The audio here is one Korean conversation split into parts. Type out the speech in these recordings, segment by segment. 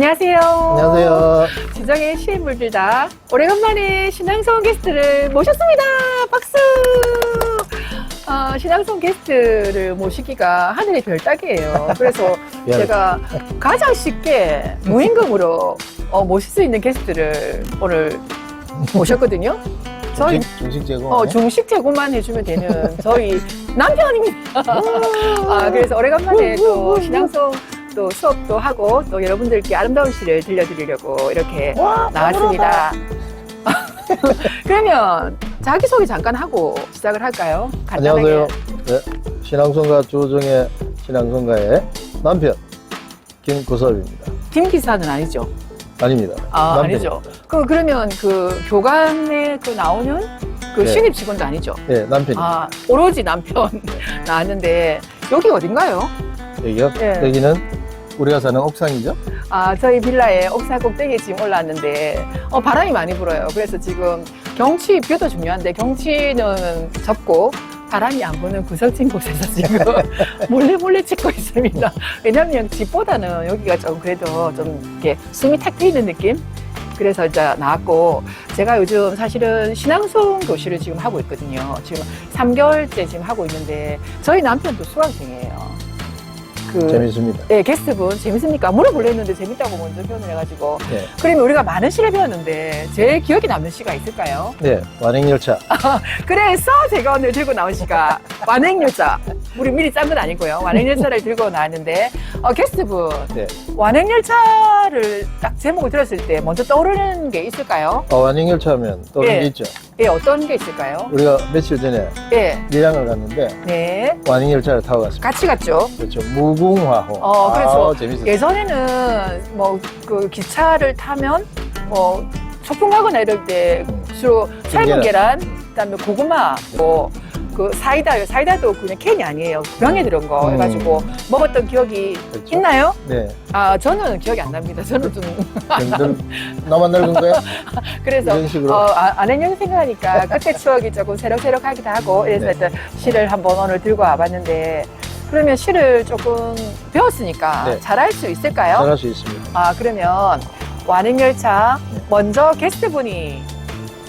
안녕하세요. 안녕하세요. 지정의 시인 물들다. 오래간만에 신앙성 게스트를 모셨습니다. 박수! 어, 신앙성 게스트를 모시기가 하늘의 별 따기예요. 그래서 별. 제가 가장 쉽게 무임금으로 어, 모실 수 있는 게스트를 오늘 모셨거든요. 저희 중식, 중식 제공. 어, 중식 제공만 해주면 되는 저희 남편입니다. 아, 그래서 오래간만에 또 신앙송 또 수업도 하고 또 여러분들께 아름다운 시를 들려드리려고 이렇게 나왔습니다. 그러면 자기소개 잠깐 하고 시작을 할까요? 간단하게. 안녕하세요. 네, 신앙송가 조정의 신앙송가의 남편 김구섭입니다. 김 기사는 아니죠? 아닙니다. 아, 남편입니다. 아니죠. 그, 그러면 그 교관에 그 나오는 그 네. 신입 직원도 아니죠? 네, 남편입니다. 아, 오로지 남편 나왔는데 여기 어딘가요? 여기요? 네. 여기는 우리가 사는 옥상이죠? 아, 저희 빌라에 옥상 꼭대기에 지금 올랐는데, 어, 바람이 많이 불어요. 그래서 지금 경치, 뷰도 중요한데, 경치는 접고, 바람이 안 부는 구석진 곳에서 지금 몰래 몰래 찍고 있습니다. 왜냐면 집보다는 여기가 좀 그래도 좀 이렇게 숨이 탁 트이는 느낌? 그래서 이제 나왔고, 제가 요즘 사실은 신앙송 교실을 지금 하고 있거든요. 지금 3개월째 지금 하고 있는데, 저희 남편도 수강생이에요. 그, 재밌습니다. 네, 게스트분 재밌습니까? 물어보려 했는데 재밌다고 먼저 표현을 해가지고. 네. 그러면 우리가 많은 시를 배웠는데 제일 기억에 남는 시가 있을까요? 네, 완행열차. 그래서 제가 오늘 들고 나온 시가 완행열차. 우리 미리 짠 건 아니고요. 완행열차를 들고 나왔는데 어, 게스트분 네. 완행열차를 딱 제목을 들었을 때 먼저 떠오르는 게 있을까요? 아, 완행열차 하면 떠오르는 예. 게 있죠. 예, 어떤 게 있을까요? 우리가 며칠 전에 예, 밀양을 갔는데 네, 완행열차를 타고 갔습니다. 같이 갔죠. 그렇죠. 무궁화호. 어, 그래서 아, 재밌었어요. 예전에는 뭐 그 기차를 타면 뭐 소풍 가거나 이럴 때 주로 삶은 계란, 그다음에 고구마, 뭐 그 사이다, 사이다도 그냥 캔이 아니에요. 병에 들은 거 음. 해가지고 먹었던 기억이 그렇죠. 있나요? 네. 아 저는 기억이 안 납니다. 저는 좀 늙, 나만 늙은 거야? 그래서 이런 식으로. 어, 아, 아내년 생각하니까 그때 추억이 조금 새록새록하기도 하고 이래서 네. 일단 시를 한번 오늘 들고 와봤는데 그러면 시를 조금 배웠으니까 네. 잘할 수 있을까요? 잘할 수 있습니다. 아, 그러면 완행열차 네. 먼저 게스트분이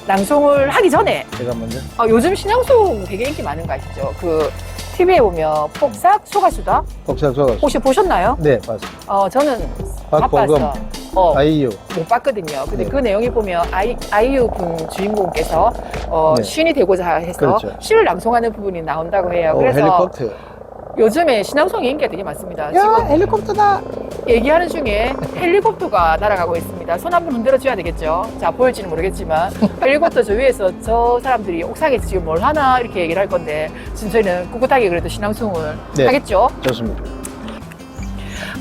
낭송을 하기 전에 제가 먼저. 아, 요즘 신앙송 되게 인기 많은 거 아시죠? 그 TV에 보면 폭삭 소가수다 복사 소가. 혹시 보셨나요? 네, 맞습니다. 어, 저는 박보검, 바빠서 어, 아이유. 못 봤거든요. 근데 네. 그 내용이 보면 아이, 아이유 분 주인공께서 어, 네. 신이 되고자 해서 그렇죠. 시를 낭송하는 부분이 나온다고 해요. 어, 그래서 헬리콥터. 요즘에 신앙송이 인기가 되게 많습니다. 야, 지금 헬리콥터다. 얘기하는 중에 헬리콥터가 날아가고 있습니다. 손 한번 흔들어줘야 되겠죠. 자, 보일지는 모르겠지만 헬리콥터 저 위에서 저 사람들이 옥상에서 지금 뭘 하나 이렇게 얘기를 할 건데 지금 저희는 꿋꿋하게 그래도 신앙송을 네. 하겠죠. 좋습니다.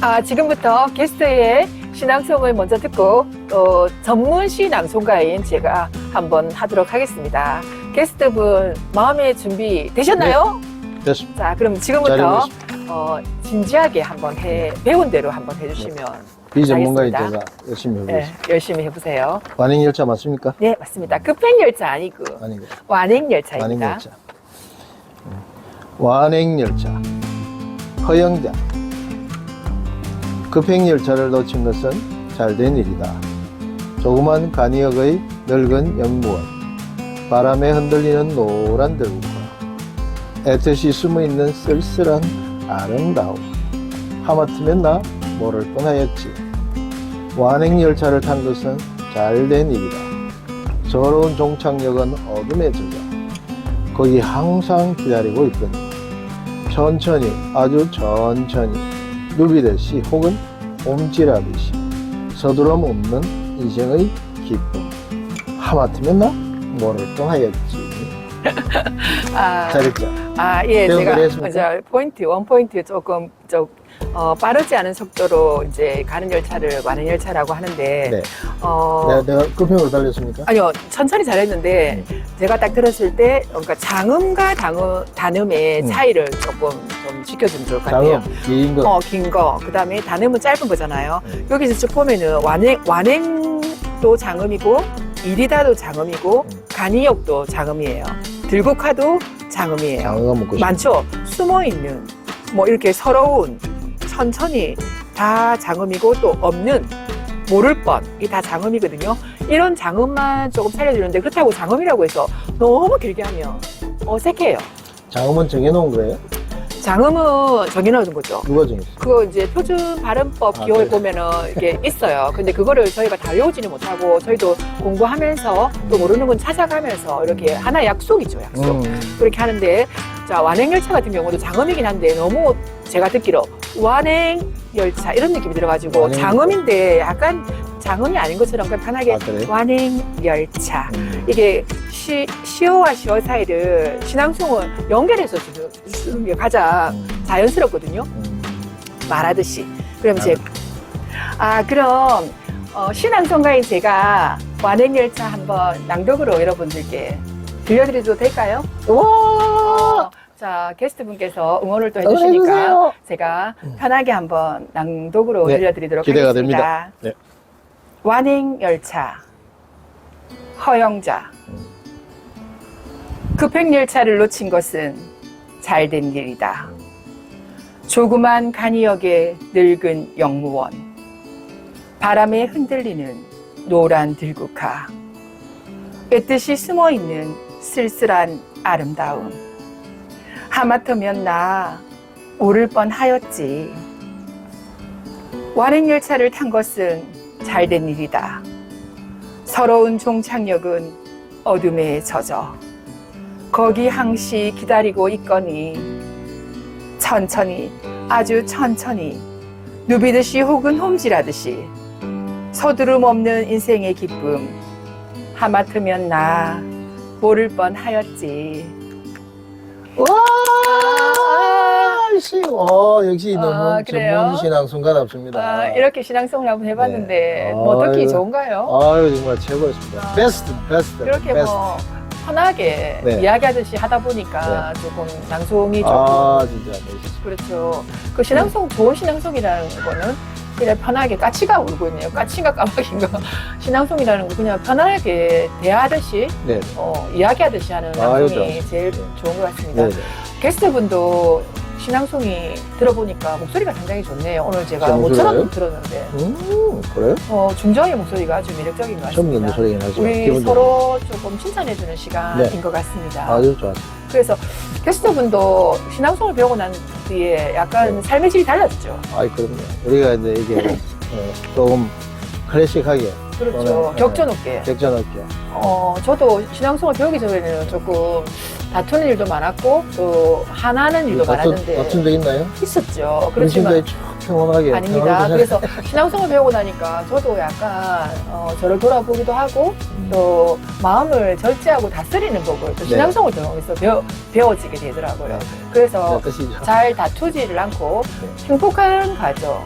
아, 지금부터 게스트의 신앙송을 먼저 듣고 또 전문 시낭송가인 제가 한번 하도록 하겠습니다. 게스트분 마음의 준비 되셨나요? 됐습니다. 자, 그럼 잘 지금부터. 어, 진지하게 한번 해 배운 대로 한번 해주시면 비전문가인 알겠습니다. 제가 열심히 네, 해보겠습니다. 열심히 해보세요. 완행 열차 맞습니까? 네, 맞습니다. 급행 열차 아니고 아니고. 완행열차입니다. 완행열차. 음. 완행 열차. 허영자. 급행 열차를 놓친 것은 잘된 일이다. 조그만 간이역의 늙은 영무원. 바람에 흔들리는 노란 들국화. 애틋이 숨어있는 쓸쓸한 아름다움. 하마터면 나 모를 뻔하였지. 완행열차를 탄 것은 잘된 일이다. 서러운 종착역은 어둠에 젖어 거기 항상 기다리고 있거니 천천히 아주 천천히 누비듯이 혹은 옴질하듯이 서두름 없는 인생의 기쁨 하마터면 나 모를 뻔하였지 아, 잘했죠? 아, 예, 제가? 이제 포인트, 원 포인트 조금 좀 어, 빠르지 않은 속도로 이제 가는 열차를 완행열차라고 하는데, 네. 어, 내가, 내가 급행으로 달렸습니까? 아니요, 천천히 잘했는데, 제가 딱 들었을 때, 그러니까 장음과 단음, 단음의 음. 차이를 조금 좀 지켜주면 좋을 것 같아요. 장음 긴 거. 어, 긴 거. 그 다음에 단음은 짧은 거잖아요. 음. 여기서 쭉 보면은 완행, 완행도 장음이고, 이리다도 장음이고, 음. 간이역도 장음이에요. 들국화도 장음이에요. 장어가 먹고 싶어. 많죠? 숨어 있는, 뭐 이렇게 서러운, 천천히 다 장음이고 또 없는 모를 뻔. 이게 다 장음이거든요. 이런 장음만 조금 살려주는데 그렇다고 장음이라고 해서 너무 길게 하면 어색해요. 장음은 정해놓은 거예요? 장음은 정해놓은 거죠. 누가 정했어요? 그거 이제 표준 발음법 아, 기호에 그래? 보면은 이게 있어요. 근데 그거를 저희가 다 외우지는 못하고 저희도 공부하면서 또 모르는 건 찾아가면서 이렇게 하나 약속이죠, 약속. 음. 그렇게 하는데 자 완행열차 같은 경우도 장음이긴 한데 너무 제가 듣기로 완행열차 이런 느낌이 들어가지고 완행. 장음인데 약간 장음이 아닌 것처럼 그냥 편하게 아, 그래? 완행 열차 음. 이게 시, 시어와 시어 사이를 신앙송을 연결해서 지금 쓰는 게 가장 음. 자연스럽거든요 음. 말하듯이 그럼 이제 아 그럼 어, 신앙송가인 제가 완행열차 한번 낭독으로 여러분들께 들려드려도 될까요? 어, 자 게스트 분께서 응원을 또 해주시니까 해주세요. 제가 편하게 한번 낭독으로 네, 들려드리도록 기대가 하겠습니다. 됩니다. 네. 완행열차 허영자 음. 급행열차를 놓친 것은 잘된 일이다. 조그만 간이역의 늙은 영무원 바람에 흔들리는 노란 들국화 애뜻이 숨어 있는 쓸쓸한 아름다움 하마터면 나 오를 뻔 하였지 완행열차를 탄 것은 잘된 일이다. 서러운 종착역은 어둠에 젖어 거기 항시 기다리고 있거니 천천히 아주 천천히 누비듯이 혹은 홈질하듯이 서두름 없는 인생의 기쁨 하마터면 나 모를 뻔 하였지. 와, 씨, 어, 역시 아, 너무 그래요? 전문 신앙순가답습니다. 아, 이렇게 신앙송을 한번 해봤는데 네. 뭐 듣기 아유. 좋은가요? 아유, 정말 최고였습니다. 아. 베스트, 베스트. 이렇게 베스트. 뭐 편하게 네. 이야기하듯이 하다 보니까 조금 낭송이 조금 아, 진짜 멋있었습니다. 그렇죠. 그 신앙송 좋은 신앙송이라는 거는 그냥 편하게 까치가 울고 있네요. 까치가 까마귀인가 신앙송이라는 거 그냥 편하게 대하듯이 네. 어, 이야기하듯이 하는 아유, 낭송이. 제일 좋은 것 같습니다. 네. 네. 게스트분도 신앙송이 들어보니까 목소리가 상당히 좋네요. 오늘 제가 제 목소리가요? 모처럼 들었는데 음, 그래요? 어, 중저의 목소리가 아주 매력적인 것 처음 듣는 같습니다. 소리긴 하지만. 우리 기분 서로 조금 칭찬해주는 시간인 네. 것 같습니다. 아주 좋았어요. 그래서 게스트분도 신앙송을 배우고 난 뒤에 약간 네. 삶의 질이 달라졌죠. 아이, 그럼요. 우리가 이제 이게 어, 조금 클래식하게, 그렇죠. 저는, 네. 격전 높게. 격전하게. 어, 저도 신앙송을 배우기 전에는 조금 다투는 일도 많았고 또 화나는 일도 많았는데 같은 적 있나요? 있었죠. 그렇지만 평온하게. 아닙니다. 그래서 신앙송을 배우고 나니까 저도 약간 어, 저를 돌아보기도 하고 또 마음을 절제하고 다스리는 법을 또 네. 신앙송을 통해서 배워, 배워지게 되더라고요. 그래서 뜻이죠. 잘 다투지를 않고 행복한 가정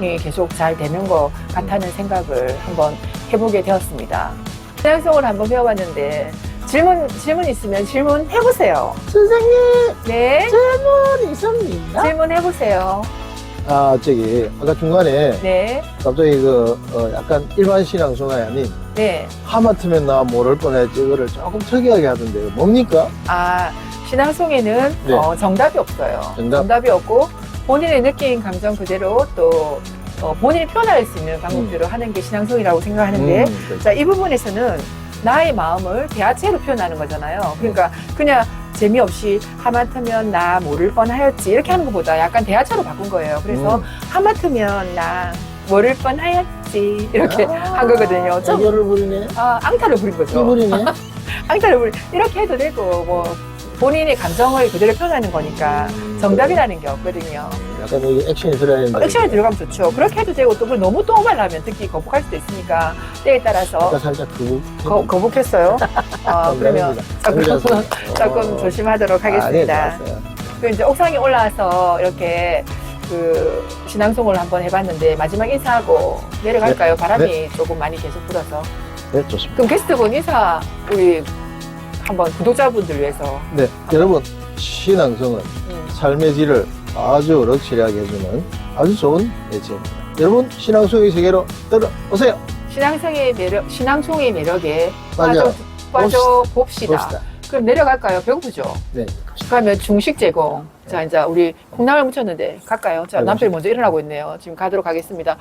이 계속 잘 되는 것 같다는 생각을 한번 해보게 되었습니다. 신앙송을 한번 배워봤는데 질문 질문 있으면 질문 해보세요. 선생님, 네, 질문 있습니다. 질문 해보세요. 아, 저기, 아까 중간에 네, 갑자기 그, 어, 약간 일반 신앙송이 아닌 네. 하마터면 나 모를 뻔했지, 이거를 조금 특이하게 하던데요. 뭡니까? 아 신앙송에는 네. 어, 정답이 없어요. 정답? 이 없고 본인의 느낀 감정 그대로 또 어, 본인이 표현할 수 있는 방법대로 하는 게 신앙송이라고 생각하는데 음, 그렇죠. 자, 이 부분에서는 나의 마음을 대화체로 표현하는 거잖아요. 그러니까 그냥 재미없이 하마터면 나 모를 뻔하였지 이렇게 하는 것보다 약간 대화체로 바꾼 거예요. 그래서 음. 하마터면 나 모를 뻔하였지 이렇게 한 거거든요. 좀 애교를 부리네. 아, 앙탈을 부린 거죠. 앙탈을 부린 이렇게 해도 되고 뭐 본인의 감정을 그대로 표현하는 거니까 정답이라는 게 없거든요. 약간 여기 액션이 들어야 된다. 액션이 들어가면 좋죠. 그렇게 해도 되고 또 그걸 너무 또 오발하면 듣기 거북할 수도 있으니까 때에 따라서 아까 살짝 그. 거, 거북했어요. 아, 그러면 조금, 조금 어. 조심하도록 아, 네, 하겠습니다. 좋았어요. 그 이제 옥상에 올라와서 이렇게 그 신앙송을 한번 해봤는데 마지막 인사하고 내려갈까요? 바람이 조금 많이 계속 불어서. 네, 좋습니다. 그럼 게스트분 인사 우리 한번 구독자분들 위해서. 네, 여러분, 신앙성은 음. 삶의 질을 아주 럭셔리하게 해주는 아주 좋은 예체입니다. 여러분, 신앙송의 세계로 들어오세요. 신앙성의 매력, 신앙송의 매력에 맞아. 빠져, 빠져 봅시다. 봅시다. 그럼 내려갈까요? 배고프죠? 네. 그러면 중식 제공. 자, 이제 우리 콩나물 무쳤는데 갈까요? 자, 네, 남편이 먼저 일어나고 있네요. 지금 가도록 하겠습니다.